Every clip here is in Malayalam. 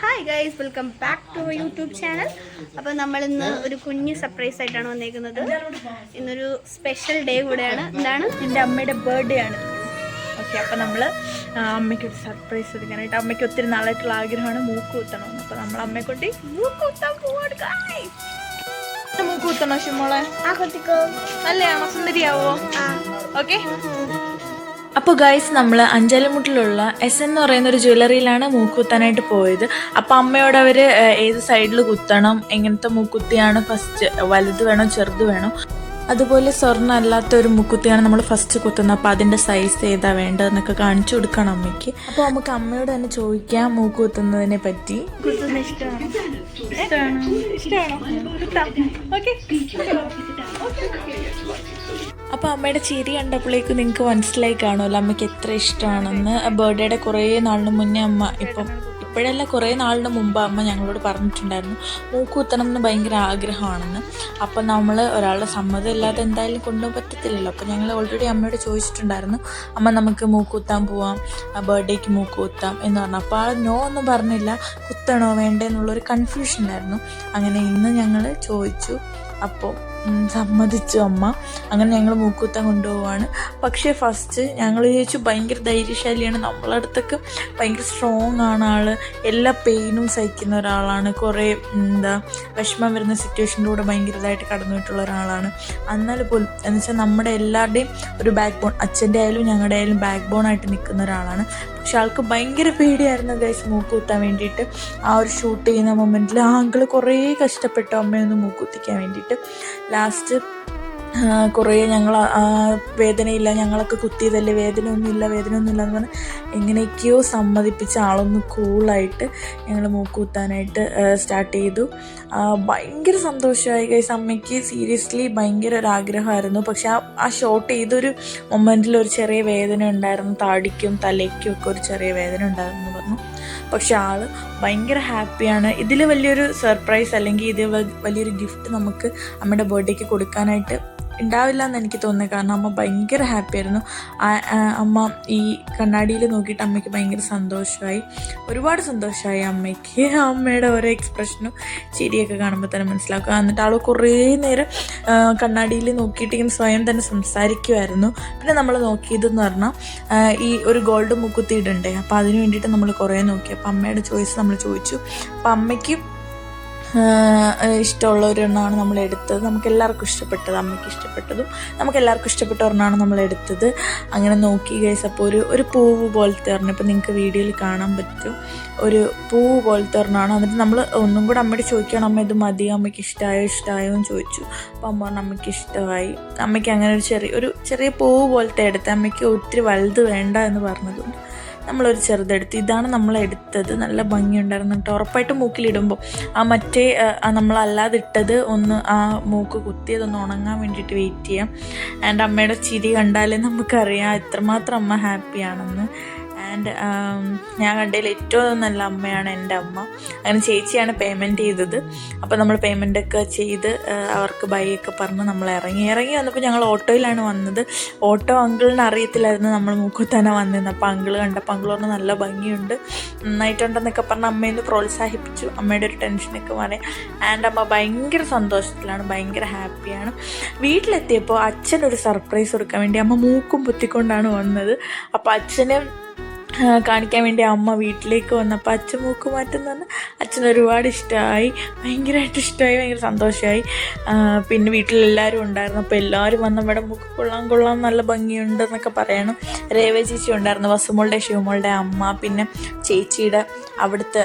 Hi guys welcome back to YouTube channel അപ്പോൾ നമ്മൾ ഇന്ന് ഒരു കുഞ്ഞ് സർപ്രൈസ് ആയിട്ടാണ് വന്നേക്കുന്നത്. ഇന്നൊരു സ്പെഷ്യൽ ഡേ കൂടെയാണ്. എന്താണ് എന്റെ അമ്മയുടെ ബർത്ത്ഡേ ആണ്. ഓക്കെ അപ്പോൾ നമ്മൾ അമ്മയ്ക്ക് ഒരു സർപ്രൈസ് എടുക്കാനായിട്ട് അമ്മയ്ക്ക് ഒത്തിരി നാളായിട്ടുള്ള ആഗ്രഹമാണ് മൂക്ക് കുത്തണം അപ്പോൾ നമ്മൾ അമ്മയെ കൊണ്ടി മൂക്ക് കുത്താൻ പോവാണ് guys. മൂക്ക് കുത്തണോ ഷിമോളെ? കുത്തിക്കോ. നല്ലയാണോ സുന്ദരിയാവോ? ഓക്കെ അപ്പോൾ ഗൈസ് നമ്മൾ അഞ്ചാലുമുട്ടിലുള്ള എസ് എന്ന് പറയുന്ന ഒരു ജ്വല്ലറിയിലാണ് മൂക്ക് കുത്താനായിട്ട് പോയത്. അപ്പോൾ അമ്മയോട് അവർ ഏത് സൈഡിൽ കുത്തണം എങ്ങനത്തെ മൂക്കുത്തിയാണ് ഫസ്റ്റ് വലുത് വേണോ ചെറുത് വേണോ? അതുപോലെ സ്വർണം അല്ലാത്ത ഒരു മുക്കുത്തിയാണ് നമ്മൾ ഫസ്റ്റ് കുത്തുന്നത്. അപ്പോൾ അതിന്റെ സൈസ് ഏതാ വേണ്ടതെന്നൊക്കെ കാണിച്ചു കൊടുക്കണം അമ്മയ്ക്ക്. അപ്പോൾ നമുക്ക് അമ്മയോട് തന്നെ ചോദിക്കാം മൂക്ക് കുത്തുന്നതിനെ പറ്റി ഇഷ്ടമാണ് ഇഷ്ടമാണോ ഓക്കെ. അപ്പോൾ അമ്മയുടെ ചിരി കണ്ടപ്പോഴേക്കും നിങ്ങൾക്ക് മനസ്സിലായി കാണുമല്ലോ അമ്മയ്ക്ക് എത്ര ഇഷ്ടമാണെന്ന്. ബർത്ത്ഡേയുടെ കുറേ നാളിന് മുന്നേ അമ്മ ഇപ്പം ഇപ്പോഴല്ല കുറേ നാളിന് മുമ്പ് അമ്മ ഞങ്ങളോട് പറഞ്ഞിട്ടുണ്ടായിരുന്നു മൂക്കുത്തണം എന്ന് ഭയങ്കര ആഗ്രഹമാണെന്ന്. അപ്പം നമ്മൾ ഒരാളുടെ സമ്മതം ഇല്ലാതെ എന്തായാലും കൊണ്ടുപോകാൻ പറ്റത്തില്ലല്ലോ. അപ്പം ഞങ്ങൾ ഓൾറെഡി അമ്മയോട് ചോദിച്ചിട്ടുണ്ടായിരുന്നു അമ്മ നമുക്ക് മൂക്കുത്താൻ പോവാം ബർത്ത്ഡേക്ക് മൂക്കുത്താം എന്ന് പറഞ്ഞു. അപ്പോൾ ആ നോ ഒന്നും പറഞ്ഞില്ല കുത്തണോ വേണ്ടേ എന്നുള്ളൊരു കൺഫ്യൂഷൻ ഉണ്ടായിരുന്നു അങ്ങനെ ഇന്ന് ഞങ്ങൾ ചോദിച്ചു അപ്പോൾ സമ്മതിച്ചു അമ്മ. അങ്ങനെ ഞങ്ങൾ മൂക്കുത്താൻ കൊണ്ടുപോവാണ്. പക്ഷേ ഫസ്റ്റ് ഞങ്ങൾ ചോദിച്ചു ഭയങ്കര ധൈര്യശാലിയാണ്. നമ്മളടുത്തൊക്കെ ഭയങ്കര സ്ട്രോങ് ആണ് ആൾ എല്ലാ പെയിനും സഹിക്കുന്ന ഒരാളാണ്. കുറേ എന്താ വിഷമം വരുന്ന സിറ്റുവേഷനിലൂടെ ഭയങ്കരമായിട്ട് കടന്നിട്ടുള്ള ഒരാളാണ്. എന്നാൽ പോലും എന്ന് വെച്ചാൽ നമ്മുടെ എല്ലാവരുടെയും ഒരു ബാക്ക് ബോൺ അച്ഛന്റെ ആയാലും ഞങ്ങളുടെ ആയാലും ബാക്ക് ബോൺ ആയിട്ട് നിൽക്കുന്ന ഒരാളാണ്. പക്ഷെ ആൾക്ക് ഭയങ്കര പേടിയായിരുന്നു ഗൈസ് മൂക്ക് കുത്താൻ വേണ്ടിയിട്ട്. ആ ഒരു ഷൂട്ട് ചെയ്യുന്ന മൊമെന്റിൽ ആ അങ്കിൾ കുറേ കഷ്ടപ്പെട്ടു അമ്മയൊന്ന് മൂക്കുത്തിക്കാൻ വേണ്ടിയിട്ട്. ലാസ്റ്റ് കുറേ ഞങ്ങൾ വേദനയില്ല ഞങ്ങളൊക്കെ കുത്തിയതല്ലേ വേദനയൊന്നുമില്ല വേദനയൊന്നുമില്ല എന്ന് പറഞ്ഞ് എങ്ങനെയൊക്കെയോ സമ്മതിപ്പിച്ച ആളൊന്ന് കൂളായിട്ട് ഞങ്ങൾ മൂക്കുത്താനായിട്ട് സ്റ്റാർട്ട് ചെയ്തു. ഭയങ്കര സന്തോഷമായി. ഗൈസ് അമ്മയ്ക്ക് സീരിയസ്ലി ഭയങ്കര ഒരു ആഗ്രഹമായിരുന്നു. പക്ഷെ ആ ആ ഷോട്ട് ചെയ്തൊരു മൊമെന്റിൽ ഒരു ചെറിയ വേദന ഉണ്ടായിരുന്നു. താടിക്കും തലയ്ക്കും ഒക്കെ ഒരു ചെറിയ വേദന ഉണ്ടായിരുന്നു പറഞ്ഞു. പക്ഷെ ആൾ ഭയങ്കര ഹാപ്പിയാണ്. ഇതിൽ വലിയൊരു സർപ്രൈസ് അല്ലെങ്കിൽ ഇത് വലിയൊരു ഗിഫ്റ്റ് നമുക്ക് അമ്മയുടെ ബർത്ത്ഡേക്ക് കൊടുക്കാനായിട്ട് ഉണ്ടാവില്ല എന്ന് എനിക്ക് തോന്നുന്നത് കാരണം അമ്മ ഭയങ്കര ഹാപ്പി ആയിരുന്നു. ആ- ആ അമ്മ ഈ കണ്ണാടിയിൽ നോക്കിയിട്ട് അമ്മയ്ക്ക് ഭയങ്കര സന്തോഷമായി. ഒരുപാട് സന്തോഷമായി അമ്മയ്ക്ക്. അമ്മയുടെ ഓരോ എക്സ്പ്രഷനും ചിരിയൊക്കെ കാണുമ്പോൾ തന്നെ മനസ്സിലാക്കുക. എന്നിട്ട് ആൾ കുറേ നേരം കണ്ണാടിയിൽ നോക്കിയിട്ട് ഇങ്ങനെ സ്വയം തന്നെ സംസാരിക്കുമായിരുന്നു പിന്നെ നമ്മൾ നോക്കിയതെന്ന് പറഞ്ഞാൽ ഈ ഒരു ഗോൾഡ് മുക്കുത്തി ഇടണ്ടേ അപ്പോൾ അതിന് വേണ്ടിയിട്ട് നമ്മൾ കുറേ നോക്കി. അപ്പോൾ അമ്മയുടെ ചോയ്സ് നമ്മൾ ചോദിച്ചു. അപ്പോൾ അമ്മയ്ക്ക് ഇഷ്ടമുള്ള ഒരു ഒരെണ്ണമാണ് നമ്മൾ എടുത്തത് നമുക്ക് എല്ലാവർക്കും ഇഷ്ടപ്പെട്ടത് അമ്മയ്ക്ക് ഇഷ്ടപ്പെട്ടതും. നമുക്ക് എല്ലാവർക്കും ഇഷ്ടപ്പെട്ട ഒരെണ്ണമാണ് നമ്മൾ എടുത്തത് അങ്ങനെ നോക്കി ഗൈസ് അപ്പോൾ ഒരു ഒരു പൂവ് പോലത്തെ ഒരെണ്ണം ഇപ്പോൾ നിങ്ങൾക്ക് വീഡിയോയിൽ കാണാൻ പറ്റും. ഒരു പൂവ് പോലത്തെ ഒരെണ്ണമാണ് എന്നിട്ട് നമ്മൾ ഒന്നും കൂടെ അമ്മയോട് ചോദിക്കണം അമ്മ ഇത് മതി. അമ്മയ്ക്ക് ഇഷ്ടമായോ ഇഷ്ടമായോ എന്ന് ചോദിച്ചു. അപ്പോൾ അമ്മ പറഞ്ഞു അമ്മയ്ക്ക് ഇഷ്ടമായി. അമ്മയ്ക്ക് അങ്ങനെ ഒരു ചെറിയ ഒരു ചെറിയ പൂവ് പോലത്തെ എടുത്ത്. അമ്മയ്ക്ക് ഒത്തിരി വലുത് വേണ്ട എന്ന് പറഞ്ഞതുകൊണ്ട് നമ്മളൊരു ചെറുതെടുത്ത് ഇതാണ് നമ്മൾ എടുത്തത് നല്ല ഭംഗിയുണ്ടായിരുന്നു കേട്ടോ. ഉറപ്പായിട്ട് മൂക്കിലിടുമ്പോൾ ആ മറ്റേ നമ്മളല്ലാതെ ഇട്ടത് ഒന്ന് ആ മൂക്ക് കുത്തിയതൊന്ന് ഉണങ്ങാൻ വേണ്ടിയിട്ട് വെയിറ്റ് ചെയ്യാം. ആൻഡ് അമ്മയുടെ ചിരി കണ്ടാലേ നമുക്കറിയാം എത്രമാത്രം അമ്മ ഹാപ്പിയാണെന്ന്. ആൻഡ് ഞാൻ കണ്ടതിൽ ഏറ്റവും നല്ല അമ്മയാണ് എന്റെ അമ്മ. അങ്ങനെ ചേച്ചിയാണ് പേയ്മെന്റ് ചെയ്തത്. അപ്പോൾ നമ്മൾ പേയ്മെന്റ് ഒക്കെ ചെയ്ത് അവർക്ക് ബൈ ഒക്കെ പറഞ്ഞ് നമ്മൾ ഇറങ്ങി. ഇറങ്ങി വന്നപ്പോൾ ഞങ്ങൾ ഓട്ടോയിലാണ് വന്നത്. ഓട്ടോ അങ്കിളിന് അറിയത്തില്ലായിരുന്നു നമ്മൾ മൂക്കുത്താന വന്നിരുന്നത് അപ്പോൾ അങ്കിൾ കണ്ടപ്പോൾ അങ്കിൾ പറഞ്ഞ് നല്ല ഭംഗിയുണ്ട്. നന്നായിട്ടുണ്ടെന്നൊക്കെ പറഞ്ഞ് അമ്മയെന്ന് പ്രോത്സാഹിപ്പിച്ചു. അമ്മയുടെ ഒരു ടെൻഷനൊക്കെ മാറി. ആൻഡ് അമ്മ ഭയങ്കര സന്തോഷത്തിലാണ്. ഭയങ്കര ഹാപ്പിയാണ് വീട്ടിലെത്തിയപ്പോൾ അച്ഛനൊരു സർപ്രൈസ് കൊടുക്കാൻ വേണ്ടി അമ്മ മൂക്കും പൊത്തിക്കൊണ്ടാണ് വന്നത്. അപ്പോൾ അച്ഛന് കാണിക്കാൻ വേണ്ടി അമ്മ വീട്ടിലേക്ക് വന്നപ്പോൾ അച്ഛൻ മൂക്ക് മാറ്റുന്ന പറഞ്ഞാൽ അച്ഛന് ഒരുപാട് ഇഷ്ടമായി ഭയങ്കരമായിട്ട് ഇഷ്ടമായി ഭയങ്കര സന്തോഷമായി പിന്നെ വീട്ടിലെല്ലാവരും ഉണ്ടായിരുന്നു. അപ്പോൾ എല്ലാവരും വന്ന് ഇവിടെ മൂക്ക് കൊള്ളാം കൊള്ളാം നല്ല ഭംഗിയുണ്ട് എന്നൊക്കെ പറയണം. രേവ ചേച്ചി ഉണ്ടായിരുന്നു വസുമോളുടെ ശിവമോളുടെ അമ്മ പിന്നെ ചേച്ചിയുടെ അവിടുത്തെ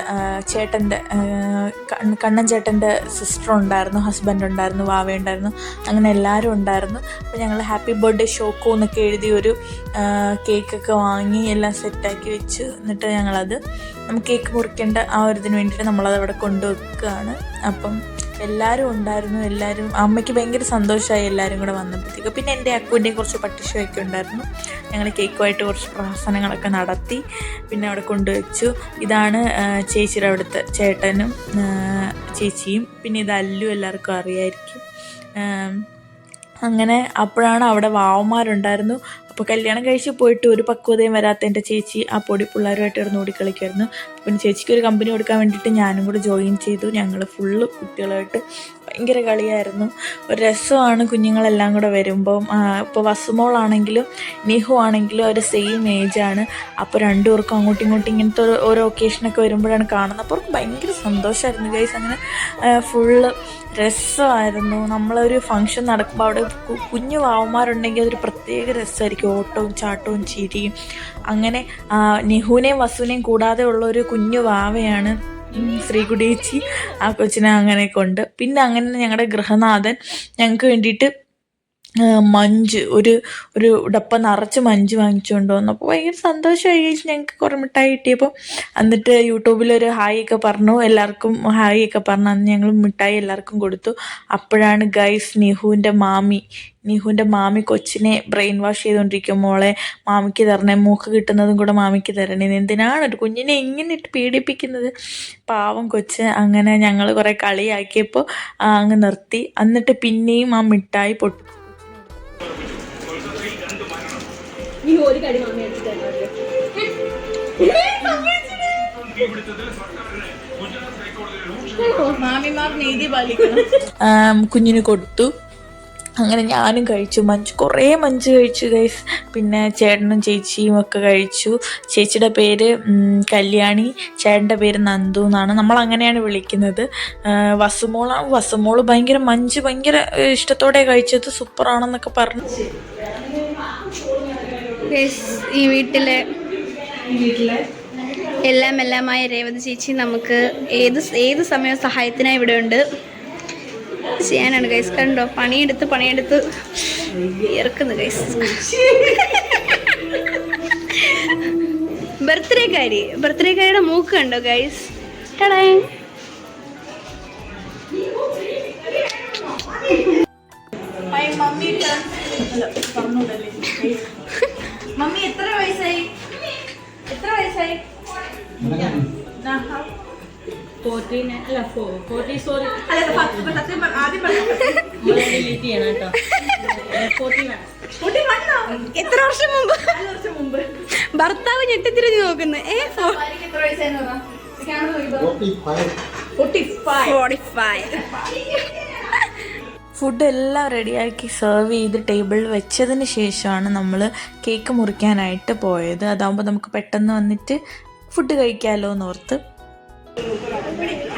ചേട്ടന്റെ കണ്ണൻ ചേട്ടന്റെ സിസ്റ്റർ ഉണ്ടായിരുന്നു ഹസ്ബൻഡ് ഉണ്ടായിരുന്നു വാവ ഉണ്ടായിരുന്നു. അങ്ങനെ എല്ലാവരും ഉണ്ടായിരുന്നു. അപ്പോൾ ഞങ്ങൾ ഹാപ്പി ബർത്ത്ഡേ ഷോക്കോ എന്നൊക്കെ എഴുതി ഒരു കേക്കൊക്കെ വാങ്ങി എല്ലാം സെറ്റാക്കി വെച്ച് എന്നിട്ട് ഞങ്ങളത് കേക്ക് മുറിക്കേണ്ട ആ ഒരു ഇതിന് വേണ്ടിയിട്ട് നമ്മളത് അവിടെ കൊണ്ടുവെക്കുകയാണ് അപ്പം എല്ലാവരും ഉണ്ടായിരുന്നു എല്ലാവരും അമ്മയ്ക്ക് ഭയങ്കര സന്തോഷമായി എല്ലാവരും കൂടെ വന്നപ്പോഴത്തേക്ക്. പിന്നെ എന്റെ അക്കുവിന്റെയും കുറച്ച് പട്ടിഷയൊക്കെ ഉണ്ടായിരുന്നു. ഞങ്ങൾ കേക്കുമായിട്ട് കുറച്ച് പ്രഹസനങ്ങളൊക്കെ നടത്തി പിന്നെ അവിടെ കൊണ്ടുവച്ചു. ഇതാണ് ചേച്ചിയുടെ അവിടുത്തെ ചേട്ടനും ചേച്ചിയും. പിന്നെ ഇത് അല്ലു എല്ലാവർക്കും അറിയായിരിക്കും. അങ്ങനെ അപ്പോഴാണ് അവിടെ വാവന്മാരുണ്ടായിരുന്നു. അപ്പോൾ കല്യാണം കഴിച്ച് പോയിട്ട് ഒരു പക്വതയും വരാത്ത എന്റെ ചേച്ചി ആ പൊടി പിള്ളേരുമായിട്ട് ഇരുന്ന് ഓടിക്കളിക്കായിരുന്നു പിന്നെ ചേച്ചിക്ക് ഒരു കമ്പനി കൊടുക്കാൻ വേണ്ടിയിട്ട് ഞാനും കൂടെ ജോയിൻ ചെയ്തു. ഞങ്ങൾ ഫുള്ള് കുട്ടികളായിട്ട് ഭയങ്കര കളിയായിരുന്നു. ഒരു രസമാണ് കുഞ്ഞുങ്ങളെല്ലാം കൂടെ വരുമ്പോൾ ഇപ്പോൾ വസുമോളാണെങ്കിലും നിഹു ആണെങ്കിലും ഒരു സെയിം ആണ്. അപ്പോൾ രണ്ടുപേർക്കും അങ്ങോട്ടും ഇങ്ങോട്ടും ഇങ്ങനത്തെ ഓരോ ഒക്കേഷനൊക്കെ വരുമ്പോഴാണ് കാണുന്നത്. അപ്പോൾ അവർക്ക് ഭയങ്കര സന്തോഷമായിരുന്നു ഗൈസ് അങ്ങനെ ഫുള്ള് രസമായിരുന്നു. നമ്മളൊരു ഫങ്ഷൻ നടക്കുമ്പോൾ അവിടെ കുഞ്ഞു വാവന്മാരുണ്ടെങ്കിൽ അതൊരു പ്രത്യേക രസമായിരിക്കും. ഓട്ടവും ചാട്ടവും ചിരിയും. അങ്ങനെ നിഹുവിനെയും വസുവിനെയും കൂടാതെ ഉള്ള ഒരു കുഞ്ഞു വാവയാണ് ഉം, ശ്രീകുടീച്ചി ആ കൊച്ചിനെ അങ്ങനെ കൊണ്ട്. പിന്നെ അങ്ങനെ ഞങ്ങളുടെ ഗൃഹനാഥൻ ഞങ്ങൾക്ക് വേണ്ടിയിട്ട് മഞ്ച് ഒരു ഒരു ഡപ്പ നിറച്ച് മഞ്ച് വാങ്ങിച്ചുകൊണ്ട് വന്നു അപ്പോൾ ഭയങ്കര സന്തോഷമായി ഞങ്ങൾക്ക് കുറേ മിഠായി കിട്ടിയപ്പോൾ എന്നിട്ട് യൂട്യൂബിലൊരു ഹായ് ഒക്കെ പറഞ്ഞു എല്ലാവർക്കും ഹായ് ഒക്കെ പറഞ്ഞു. അന്ന് ഞങ്ങൾ മിഠായി എല്ലാവർക്കും കൊടുത്തു. അപ്പോഴാണ് ഗൈസ് നിഹുവിന്റെ മാമി നിഹുവിന്റെ മാമി കൊച്ചിനെ ബ്രെയിൻ വാഷ് ചെയ്തുകൊണ്ടിരിക്കും മോളെ. മാമിക്ക് തരണേ മൂക്ക് കിട്ടുന്നതും കൂടെ മാമിക്ക് തരണേ. എന്തിനാണ് ഒരു കുഞ്ഞിനെ ഇങ്ങനെ ഇട്ട് പീഡിപ്പിക്കുന്നത്? പാവം കൊച്ച്. അങ്ങനെ ഞങ്ങൾ കുറേ കളിയാക്കിയപ്പോൾ അങ്ങ് നിർത്തി. എന്നിട്ട് പിന്നെയും ആ മിഠായി പൊട്ടി. നീ ഒരു കടി മാമി മാമിമാർ നീതി പാലിക്കണം. കുഞ്ഞിന് കൊടുത്തു. അങ്ങനെ ഞാനും കഴിച്ചു. മഞ്ച് കുറേ മഞ്ച് കഴിച്ചു ഗൈസ് പിന്നെ ചേട്ടനും ചേച്ചിയും ഒക്കെ കഴിച്ചു. ചേച്ചിയുടെ പേര് കല്യാണി. ചേട്ടന്റെ പേര് നന്ദു എന്നാണ്. നമ്മൾ അങ്ങനെയാണ് വിളിക്കുന്നത്. വസുമോളാണ് വസുമോൾ ഭയങ്കര മഞ്ച് ഭയങ്കര ഇഷ്ടത്തോടെ കഴിച്ചത് സൂപ്പറാണെന്നൊക്കെ പറഞ്ഞു. ഈ വീട്ടിലെ എല്ലാം എല്ലാമായ രേവതി ചേച്ചി നമുക്ക് ഏത് ഏത് സമയവും സഹായത്തിനായി ഇവിടെ ഉണ്ട്? ചെയ്യാനാണ് ഗൈസ് കണ്ടോ? പണിയെടുത്ത് പണിയെടുത്ത് ഇറക്കുന്നു ഗൈസ് ബർത്ത്ഡേക്കാരി ബർത്ത്ഡേക്കാരിയുടെ മൂക്ക് കണ്ടോ ഗൈസ് ടടേ. മമ്മി മമ്മി എത്ര വയസ്സായി? എത്ര വയസ്സായി? ഫോർട്ടീൻ അല്ല ഫോർട്ടി സോറി സത്യം ആദ്യം ഡിലീറ്റ് ചെയ്യണം കേട്ടോ. ഫോർട്ടി വേണം. എത്ര വർഷം മുമ്പ്? നാല് വർഷം മുമ്പ്. ഭർത്താവ് ഞെട്ടിത്തിരിഞ്ഞ് നോക്കുന്നു. ഏ എത്ര വയസ്സായെന്ന് പറ ക്യാമറ നോക്കിക്കോ 45. Forty five forty five food എല്ലാം റെഡിയാക്കി സെർവ് ചെയ്ത് ടേബിളിൽ വെച്ചതിന് ശേഷമാണ് നമ്മൾ കേക്ക് മുറിക്കാനായിട്ട് പോയത്. അതാകുമ്പോൾ നമുക്ക് പെട്ടെന്ന് വന്നിട്ട് ഫുഡ് കഴിക്കാമല്ലോ എന്ന് Thank you.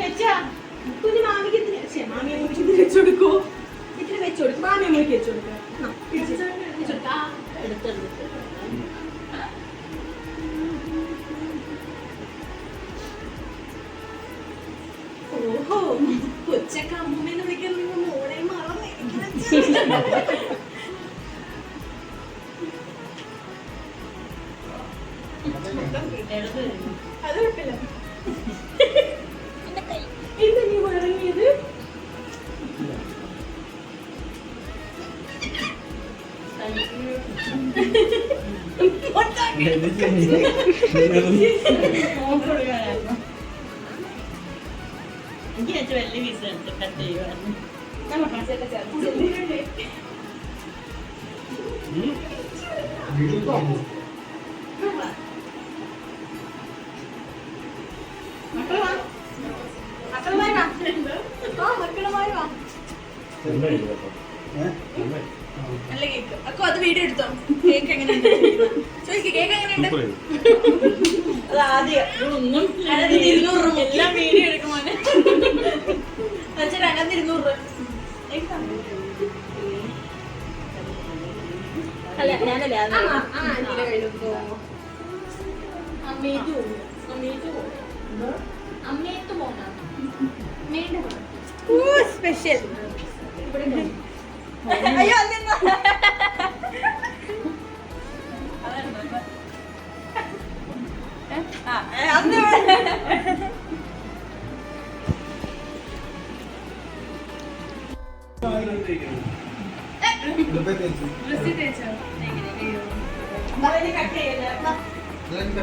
വെച്ചാ? കുഞ്ഞു മാമിക്ക് മാമി അമ്മയ്ക്ക് വെച്ച് കൊടുക്കോ ഇത്തിരി വെച്ചോടുക്കും മാമി അമ്മയ്ക്ക് വെച്ച് ആ, പിടിച്ച് വെച്ച് എടുത്തെടുത്ത് എനിക്ക് വലിയ പീസ് എടുത്ത് കട്ട് ചെയ്യുവായിരുന്നു മക്കളുമായി വാ. മക്കളുമായി വാ നല്ല കേക്ക്. അക്കോ അത് വീഡിയോ എടുത്തോ? കേക്ക് എങ്ങനെയുണ്ട് ചോദിക്ക് കേക്ക് എങ്ങനെയുണ്ട് അത് ആദ്യം. ഒന്നും ഇരുന്നൂറ് രൂപ എല്ലാം വീഡിയോ എടുക്കുമോനെ വെച്ചാൽ അതിനകത്ത് ഇരുന്നൂറ് രൂപ. അല്ല ഞാനല്ലേ അത് സ്പെഷ്യൽ ഉടുപ്പേ തേച്ച്. ഇതെല്ലാം കട്ട്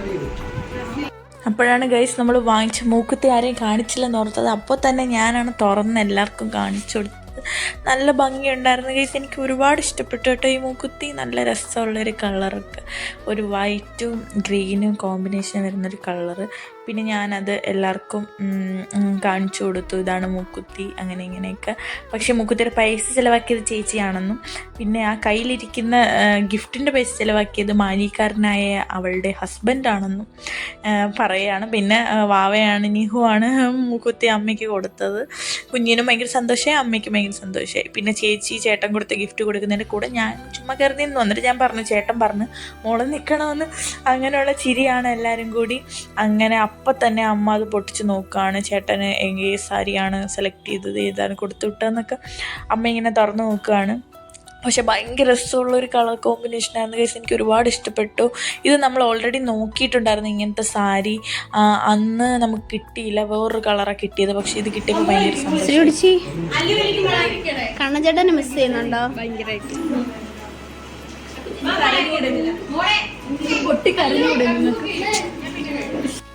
ചെയ്തു. അപ്പോഴാണ് ഗൈസ് നമ്മൾ വാങ്ങിച്ച് മൂക്കുത്തി ആരെയും കാണിച്ചില്ലെന്ന് ഓർത്തത്. അപ്പോൾ തന്നെ ഞാനാണ് തുറന്ന് എല്ലാവർക്കും കാണിച്ചു കൊടുത്തത്. നല്ല ഭംഗിയുണ്ടായിരുന്നു ഗൈസ്. എനിക്ക് ഒരുപാട് ഇഷ്ടപ്പെട്ടു കേട്ടോ ഈ മൂക്കുത്തി. നല്ല രസമുള്ളൊരു കളറൊക്കെ. ഒരു വൈറ്റും ഗ്രീനും കോമ്പിനേഷൻ വരുന്നൊരു കളറ്. പിന്നെ ഞാനത് എല്ലാവർക്കും കാണിച്ചു കൊടുത്തു. ഇതാണ് മൂക്കുത്തി. അങ്ങനെ ഇങ്ങനെയൊക്കെ. പക്ഷേ മൂക്കുത്തിയുടെ പൈസ ചിലവാക്കിയത് ചേച്ചിയാണെന്നും പിന്നെ ആ കയ്യിലിരിക്കുന്ന ഗിഫ്റ്റിന്റെ പൈസ ചിലവാക്കിയത് മാലിക്കാരനായ അവളുടെ ഹസ്ബൻഡാണെന്നും പറയുകയാണ് പിന്നെ വാവയാണ് നിഹുവാണ് മൂക്കുത്തി അമ്മയ്ക്ക് കൊടുത്തത്. കുഞ്ഞിനും ഭയങ്കര സന്തോഷമായി അമ്മയ്ക്കും ഭയങ്കര സന്തോഷമായി പിന്നെ ചേച്ചി ചേട്ടൻ കൊടുത്ത ഗിഫ്റ്റ് കൊടുക്കുന്നതിന്റെ കൂടെ ഞാൻ ചുമ്മാ കയറി നിന്ന് വന്നിട്ട് ഞാൻ പറഞ്ഞു ചേട്ടൻ പറഞ്ഞു മോളെ നിൽക്കണമെന്ന് അങ്ങനെയുള്ള ചിരിയാണ് എല്ലാവരും കൂടി. അങ്ങനെ അപ്പം തന്നെ അമ്മ അത് പൊട്ടിച്ച് നോക്കുകയാണ് ചേട്ടന് എങ്കിൽ സാരിയാണ് സെലക്ട് ചെയ്തത് ഏതാണ് കൊടുത്തു വിട്ടതെന്നൊക്കെ അമ്മ ഇങ്ങനെ തുറന്നു നോക്കുകയാണ് പക്ഷെ ഭയങ്കര രസമുള്ള ഒരു കളർ കോമ്പിനേഷൻ ആയിരുന്നു. കേസ് എനിക്ക് ഒരുപാട് ഇഷ്ടപ്പെട്ടു. ഇത് നമ്മൾ ഓൾറെഡി നോക്കിയിട്ടുണ്ടായിരുന്നു ഇങ്ങനത്തെ സാരി. അന്ന് നമുക്ക് കിട്ടിയില്ല. വേറൊരു കളറാണ് കിട്ടിയത്. പക്ഷെ ഇത് കിട്ടിയപ്പോൾ ഭയങ്കര കണ്ണച്ചേട്ടനെ മിസ് ചെയ്യുന്നുണ്ടോ? ഭയങ്കരമായിട്ട്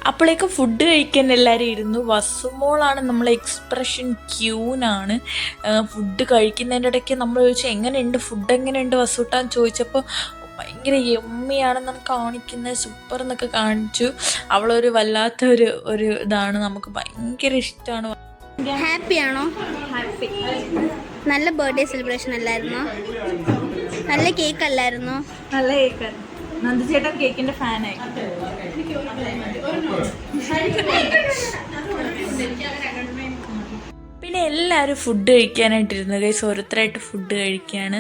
അപ്പോഴേക്കും ഫുഡ് കഴിക്കാൻ എല്ലാവരും ഇരുന്നു. വസുമോളാണ് നമ്മളെ എക്സ്പ്രഷൻ ക്യൂനാണ് ഫുഡ് കഴിക്കുന്നതിന്റെ ഇടയ്ക്ക് നമ്മൾ ചോദിച്ചു എങ്ങനെയുണ്ട്? ഫുഡ് എങ്ങനെയുണ്ട് വസൂട്ടാൻ ചോദിച്ചപ്പോൾ ഭയങ്കര എമ്മിയാണെന്നാണ് കാണിക്കുന്നത്. സൂപ്പർ എന്നൊക്കെ കാണിച്ചു. അവളൊരു വല്ലാത്ത ഒരു ഒരു ഇതാണ്. നമുക്ക് ഭയങ്കര ഇഷ്ടമാണ് ഹാപ്പി ആണോ? ഹാപ്പി നല്ല ബർത്ത്ഡേ സെലിബ്രേഷൻ അല്ലായിരുന്നോ? നല്ല കേക്ക് അല്ലായിരുന്നോ? നല്ല കേക്ക് നന്ദുചേട്ടൻ കേക്കിന്റെ ഫാനായി പിന്നെ എല്ലാവരും ഫുഡ് കഴിക്കാനായിട്ടിരുന്നു. കൈസ് ഓരോരുത്തരായിട്ട് ഫുഡ് കഴിക്കുകയാണ്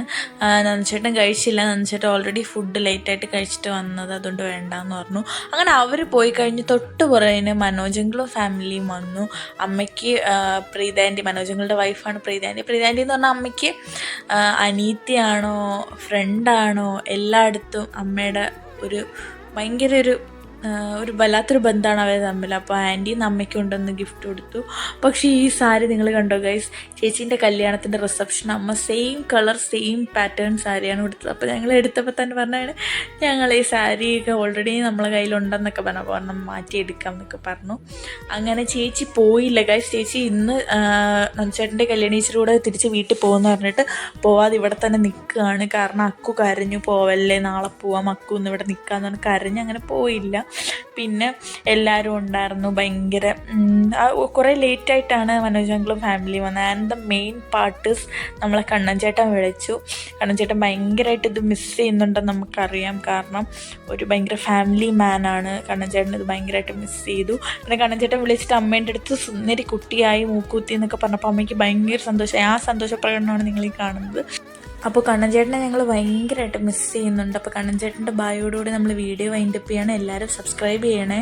നന്ദിച്ചേട്ടൻ കഴിച്ചില്ല. നന്ദിച്ചേട്ടൻ ഓൾറെഡി ഫുഡ് ലേറ്റായിട്ട് കഴിച്ചിട്ട് വന്നത് അതുകൊണ്ട് വേണ്ടാന്ന് പറഞ്ഞു. അങ്ങനെ അവർ പോയി കഴിഞ്ഞ് തൊട്ട് പുറകിന് മനോജങ്ങളും ഫാമിലിയും വന്നു. അമ്മയ്ക്ക് പ്രീതാന്റെ മനോജങ്ങളുടെ വൈഫാണ് പ്രീതാന്റി പ്രീതാന്റി എന്ന് പറഞ്ഞാൽ അമ്മയ്ക്ക് അനീത്തിയാണോ ഫ്രണ്ടാണോ എല്ലായിടത്തും അമ്മയുടെ ഒരു ഭയങ്കര ഒരു ഒരു വല്ലാത്തൊരു ബന്ധമാണ് അവർ തമ്മിൽ. അപ്പോൾ ആന്റിയും അമ്മയ്ക്കും കൊണ്ടുവന്ന് ഗിഫ്റ്റ് കൊടുത്തു. പക്ഷേ ഈ സാരി നിങ്ങൾ കണ്ടോ ഗൈസ് ചേച്ചീന്റെ കല്യാണത്തിന്റെ റിസപ്ഷൻ അമ്മ സെയിം കളർ സെയിം പാറ്റേൺ സാരിയാണ് കൊടുത്തത് അപ്പോൾ ഞങ്ങൾ എടുത്തപ്പോൾ തന്നെ പറഞ്ഞാണ് ഞങ്ങൾ ഈ സാരിയൊക്കെ ഓൾറെഡി നമ്മളെ കയ്യിലുണ്ടെന്നൊക്കെ പറഞ്ഞു അപ്പോൾ ഒരെണ്ണം മാറ്റിയെടുക്കാം എന്നൊക്കെ പറഞ്ഞു. അങ്ങനെ ചേച്ചി പോയില്ല ഗൈസ് ചേച്ചി ഇന്ന് നന്ദുചേട്ടന്റെ കല്യാണീച്ചറൂടെ തിരിച്ച് വീട്ടിൽ പോകുമെന്ന് പറഞ്ഞിട്ട് പോവാതെ ഇവിടെ തന്നെ നിൽക്കുകയാണ്. കാരണം അക്കു കരഞ്ഞു പോവല്ലേ നാളെ പോവാം അക്കു ഇന്ന് ഇവിടെ നിൽക്കാമെന്ന് പറഞ്ഞ് കരഞ്ഞ് അങ്ങനെ പോയില്ല. പിന്നെ എല്ലാവരും ഉണ്ടായിരുന്നു ഭയങ്കര കുറേ ലേറ്റായിട്ടാണ് മനോജങ്ങളും ഫാമിലി വന്നത്. ആൻഡ് ദ മെയിൻ പാർട്ടിസ് നമ്മളെ കണ്ണൻചേട്ടൻ വിളിച്ചു. കണ്ണൻചേട്ടൻ ഭയങ്കരമായിട്ട് ഇത് മിസ് ചെയ്യുന്നുണ്ടെന്ന് നമുക്കറിയാം. കാരണം ഒരു ഭയങ്കര ഫാമിലി മാനാണ് കണ്ണൻ ചേട്ടൻ ഇത് ഭയങ്കരമായിട്ട് മിസ് ചെയ്തു. പിന്നെ കണ്ണൻചേട്ടൻ വിളിച്ചിട്ട് അമ്മേന്റെ അടുത്ത് സുന്ദരി കുട്ടിയായി മൂക്കൂത്തി എന്നൊക്കെ പറഞ്ഞപ്പോൾ അമ്മയ്ക്ക് ഭയങ്കര സന്തോഷമായി ആ സന്തോഷ പ്രകടനമാണ് നിങ്ങൾ ഈ കാണുന്നത്. അപ്പോൾ കണ്ണൻ ചേട്ടനെ ഞങ്ങൾ ഭയങ്കരമായിട്ട് മിസ് ചെയ്യുന്നുണ്ട് അപ്പോൾ കണ്ണൻ ചേട്ടന്റെ ബായോടുകൂടി നമ്മൾ വീഡിയോ വൈൻഡപ്പ് ചെയ്യണം. എല്ലാവരും സബ്സ്ക്രൈബ് ചെയ്യണേ.